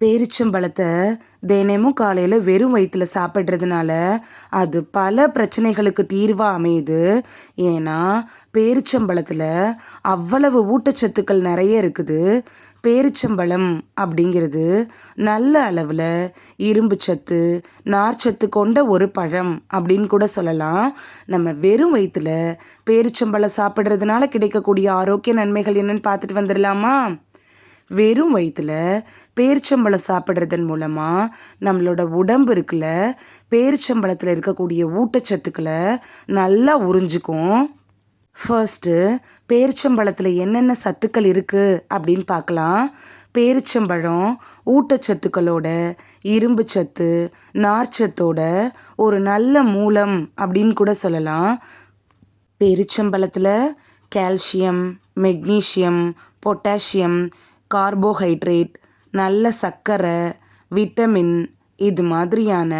பேரிச்சம்பழத்தை தினமும் காலையில் வெறும் வயிற்றில் சாப்பிட்றதுனால அது பல பிரச்சனைகளுக்கு தீர்வாக அமையுது. ஏன்னா பேரிச்சம்பழத்தில் அவ்வளவு ஊட்டச்சத்துக்கள் நிறைய இருக்குது. பேரிச்சம்பழம் அப்படிங்கிறது நல்ல அளவில் இரும்பு சத்து நார்ச்சத்து கொண்ட ஒரு பழம் அப்படின்னு கூட சொல்லலாம். நம்ம வெறும் வயிற்றில் பேரிச்சம்பழம் சாப்பிட்றதுனால கிடைக்கக்கூடிய ஆரோக்கிய நன்மைகள் என்னன்னு பார்த்துட்டு வந்துடலாமா? வெறும் வயிற்றில் பேரிச்சம்பழம் சாப்பிட்றதன் மூலமாக நம்மளோட உடம்பு இருக்குல்ல பேரிச்சம்பழத்தில் இருக்கக்கூடிய ஊட்டச்சத்துக்களை நல்லா உறிஞ்சிக்கும். ஃபர்ஸ்ட்டு பேரிச்சம்பழத்தில் என்னென்ன சத்துக்கள் இருக்குது அப்படின்னு பார்க்கலாம். பேரிச்சம்பழம் ஊட்டச்சத்துக்களோட இரும்பு சத்து நார்ச்சத்தோட ஒரு நல்ல மூலம் அப்படின்னு கூட சொல்லலாம். பேரிச்சம்பழத்தில் கால்சியம் மெக்னீஷியம் பொட்டாசியம் கார்போஹைட்ரேட் நல்ல சர்க்கரை விட்டமின் இது மாதிரியான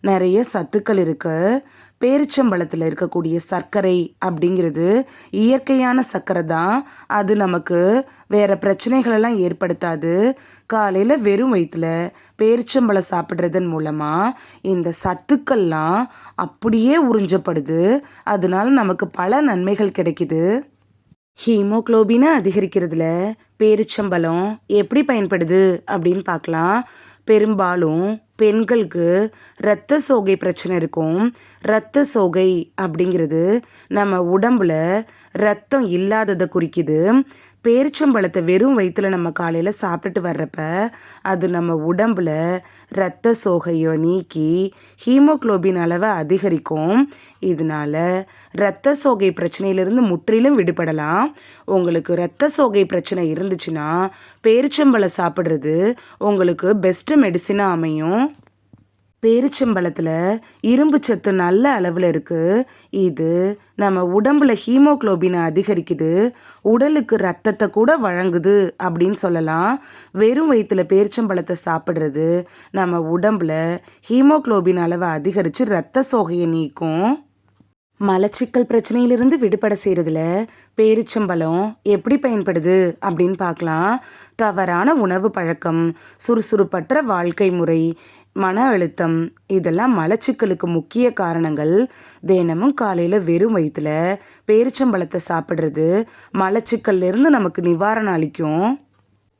நிறைய சத்துக்கள் இருக்குது பேரிச்சம்பழத்தில் இருக்கக்கூடிய சர்க்கரை அப்படிங்கிறது இயற்கையான சர்க்கரை தான். அது நமக்கு வேறு பிரச்சனைகளெல்லாம் ஏற்படுத்தாது. காலையில் வெறும் வயிற்றில் பேரிச்சம்பழம் சாப்பிட்றதன் மூலமாக இந்த சத்துக்கள்லாம் அப்படியே உறிஞ்சப்படுது. அதனால நமக்கு பல நன்மைகள் கிடைக்குது. ஹீமோக்ளோபினை அதிகரிக்கிறதுல பேரிச்சம்பழம் எப்படி பயன்படுது அப்படின்னு பார்க்கலாம். பெரும்பாலும் பெண்களுக்கு இரத்த சோகை பிரச்சனை இருக்கும். இரத்த சோகை அப்படிங்கிறது நம்ம உடம்புல ரத்தம் இல்லாததை குறிக்குது. பேரிச்சம்பழத்தை வெறும் வயிற்றில் நம்ம காலையில் சாப்பிட்டுட்டு வர்றப்ப அது நம்ம உடம்பில் இரத்த சோகையை நீக்கி ஹீமோக்ளோபின் அளவை அதிகரிக்கும். இதனால் இரத்த சோகை பிரச்சனையிலிருந்து முற்றிலும் விடுபடலாம். உங்களுக்கு இரத்த சோகை பிரச்சனை இருந்துச்சுன்னா பேரிச்சம்பழம் சாப்பிட்றது உங்களுக்கு பெஸ்ட்டு மெடிசினாக அமையும். பேரிச்சம்பழத்தில் இரும்பு சத்து நல்ல அளவில் இருக்குது இது நம்ம உடம்புல ஹீமோக்ளோபினை அதிகரிக்குது. உடலுக்கு ரத்தத்தை கூட வழங்குது அப்படின்னு சொல்லலாம். வெறும் வயிற்றுல பேரிச்சம்பழத்தை சாப்பிட்றது நம்ம உடம்புல ஹீமோக்ளோபின் அளவை அதிகரித்து ரத்த சோகையை நீக்கும். மலச்சிக்கல் பிரச்சனையிலிருந்து விடுபட செய்கிறதுல பேரிச்சம்பழம் எப்படி பயன்படுது அப்படின்னு பார்க்கலாம். தவறான உணவு பழக்கம் சுறுசுறுப்பற்ற வாழ்க்கை முறை மன அழுத்தம் இதெல்லாம் மலச்சிக்கலுக்கு முக்கிய காரணங்கள். தினமும் காலையில் வெறும் வயிற்றில் பேரிச்சம்பழத்தை சாப்பிட்றது மலச்சிக்கல்லேருந்து நமக்கு நிவாரணம் அளிக்கும்.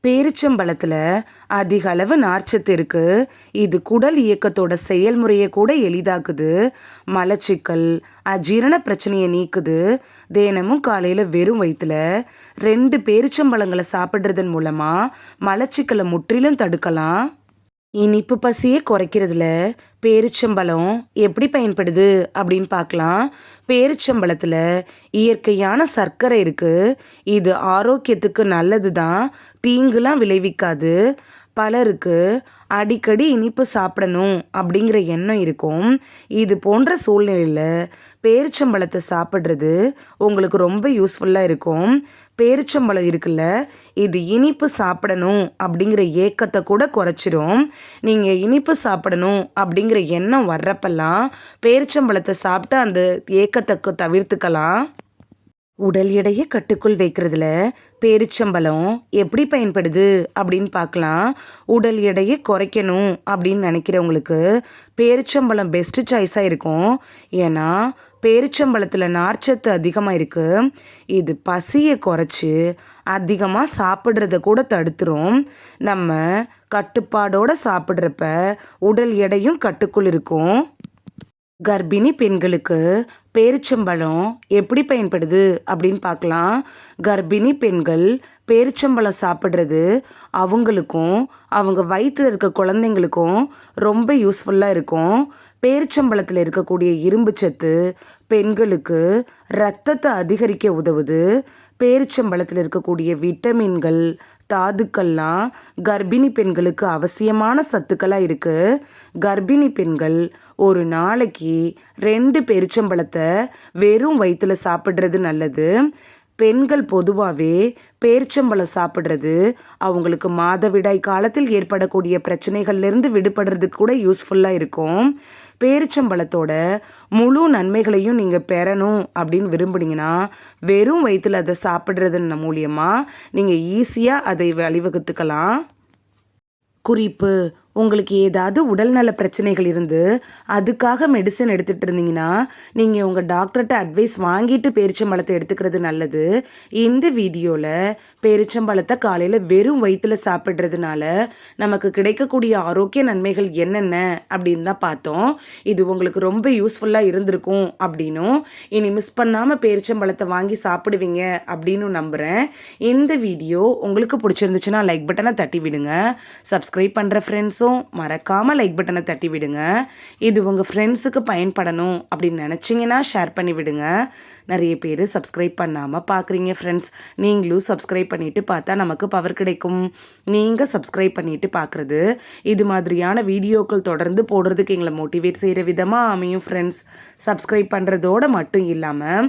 பேரிச்சம்பழத்தில் அதிக அளவு நார்ச்சத்து இருக்குது இது குடல் இயக்கத்தோட செயல்முறையை கூட எளிதாக்குது. மலச்சிக்கல் அஜீரண பிரச்சனையை நீக்குது. தினமும் காலையில் வெறும் வயிற்றில் ரெண்டு பேரிச்சம்பழங்களை சாப்பிட்றதன் மூலமாக மலச்சிக்கலை முற்றிலும் தடுக்கலாம். இனிப்பு பசியை குறைக்கிறதுல பேரிச்சம்பழம் எப்படி பயன்படுது அப்படின்னு பார்க்கலாம். பேரிச்சம்பழத்தில் இயற்கையான சர்க்கரை இருக்குது இது ஆரோக்கியத்துக்கு நல்லது தான் தீங்குலாம் விளைவிக்காது. பலருக்கு அடிக்கடி இனிப்பு சாப்பிடணும் அப்படிங்கிற எண்ணம் இருக்கும். இது போன்ற சூழ்நிலையில் பேரிச்சம்பழத்தை சாப்பிட்றது உங்களுக்கு ரொம்ப யூஸ்ஃபுல்லாக இருக்கும். பேரிச்சம்பழம் இருக்குல்ல இது இனிப்பு சாப்பிடணும் அப்படிங்கிற ஏக்கத்தை கூட குறைச்சிரும். நீங்கள் இனிப்பு சாப்பிடணும் அப்படிங்கிற எண்ணம் வர்றப்பெல்லாம் பேரிச்சம்பழத்தை சாப்பிட்டு அந்த ஏக்கத்தை தவிர்த்துக்கலாம். உடல் எடையை கட்டுக்குள் வைக்கிறதுல பேரிச்சம்பழம் எப்படி பயன்படுது அப்படின்னு பார்க்கலாம். உடல் எடையை குறைக்கணும் அப்படின்னு நினைக்கிறவங்களுக்கு பேரிச்சம்பழம் பெஸ்ட்டு சாய்ஸாக இருக்கும். ஏன்னா பேரிச்சம்பழத்தில் நார்ச்சத்து அதிகமாக இருக்குது இது பசியை குறைச்சி அதிகமாக சாப்பிட்றத கூட தடுத்துரும். நம்ம கட்டுப்பாடோடு சாப்பிட்றப்ப உடல் எடையும் கட்டுக்குள் இருக்கும். கர்ப்பிணி பெண்களுக்கு பேரிச்சம்பழம் எப்படி பயன்படுது அப்படின்னு பார்க்கலாம். கர்ப்பிணி பெண்கள் பேரிச்சம்பழம் சாப்பிட்றது அவங்களுக்கும் அவங்க வயிற்றில் இருக்க குழந்தைங்களுக்கும் ரொம்ப யூஸ்ஃபுல்லாக இருக்கும். பேரிச்சம்பழத்தில் இருக்கக்கூடிய இரும்பு சத்து பெண்களுக்கு ரத்தத்தை அதிகரிக்க உதவுது. பேரிச்சம்பழத்தில் இருக்கக்கூடிய விட்டமின்கள் தாதுக்கள்லாம் கர்ப்பிணி பெண்களுக்கு அவசியமான சத்துக்களாக இருக்குது கர்ப்பிணி பெண்கள் ஒரு நாளைக்கு ரெண்டு பேரிச்சம்பழத்தை வெறும் வயிற்றில் சாப்பிட்றது நல்லது. பெண்கள் பொதுவாகவே பேரிச்சம்பழம் சாப்பிட்றது அவங்களுக்கு மாதவிடாய் காலத்தில் ஏற்படக்கூடிய பிரச்சனைகள்லேருந்து விடுபடுறதுக்கு கூட யூஸ்ஃபுல்லாக இருக்கும். பேரிச்சம்பழத்தோட முழு நன்மைகளையும் நீங்கள் பெறணும் அப்படின்னு விரும்புனீங்கன்னா வெறும் வயிற்றில் அதை சாப்பிட்றதன் மூலியமாக நீங்கள் ஈஸியாக அதை வழிவகுத்துக்கலாம். குறிப்பு உங்களுக்கு ஏதாவது உடல்நல பிரச்சனைகள் இருந்து அதுக்காக மெடிசன் எடுத்துகிட்டு இருந்தீங்கன்னா நீங்கள் உங்கள் டாக்டர்கிட்ட அட்வைஸ் வாங்கிட்டு பேரிச்சம்பழத்தை எடுத்துக்கிறது நல்லது. இந்த வீடியோவில் பேரிச்சம்பழத்தை காலையில் வெறும் வயிற்றில் சாப்பிட்றதுனால நமக்கு கிடைக்கக்கூடிய ஆரோக்கிய நன்மைகள் என்னென்ன அப்படின்னு தான் பார்த்தோம். இது உங்களுக்கு ரொம்ப யூஸ்ஃபுல்லாக இருந்திருக்கும் அப்படின்னும் இனி மிஸ் பண்ணாமல் பேரிச்சம்பழத்தை வாங்கி சாப்பிடுவீங்க அப்படின்னு நம்புகிறேன் இந்த வீடியோ உங்களுக்கு பிடிச்சிருந்துச்சுன்னா லைக் பட்டனை தட்டி விடுங்க. சப்ஸ்கிரைப் பண்ணுற ஃப்ரெண்ட்ஸும் மறக்காமல் லைக் பட்டனை தட்டி விடுங்க. இது உங்கள் ஃப்ரெண்ட்ஸுக்கு பயன்படணும் அப்படின்னு நினச்சிங்கன்னா ஷேர் பண்ணி விடுங்க. நிறைய பேர் சப்ஸ்கிரைப் பண்ணாமல் பார்க்குறீங்க ஃப்ரெண்ட்ஸ் நீங்களும் சப்ஸ்கிரைப் பண்ணிவிட்டு பார்த்தா நமக்கு பவர் கிடைக்கும். நீங்கள் சப்ஸ்கிரைப் பண்ணிவிட்டு பார்க்குறது இது மாதிரியான வீடியோக்கள் தொடர்ந்து போடுறதுக்கு எங்களை மோட்டிவேட் செய்கிற விதமாக அமையும் ஃப்ரெண்ட்ஸ் சப்ஸ்கிரைப் பண்ணுறதோட மட்டும் இல்லாமல்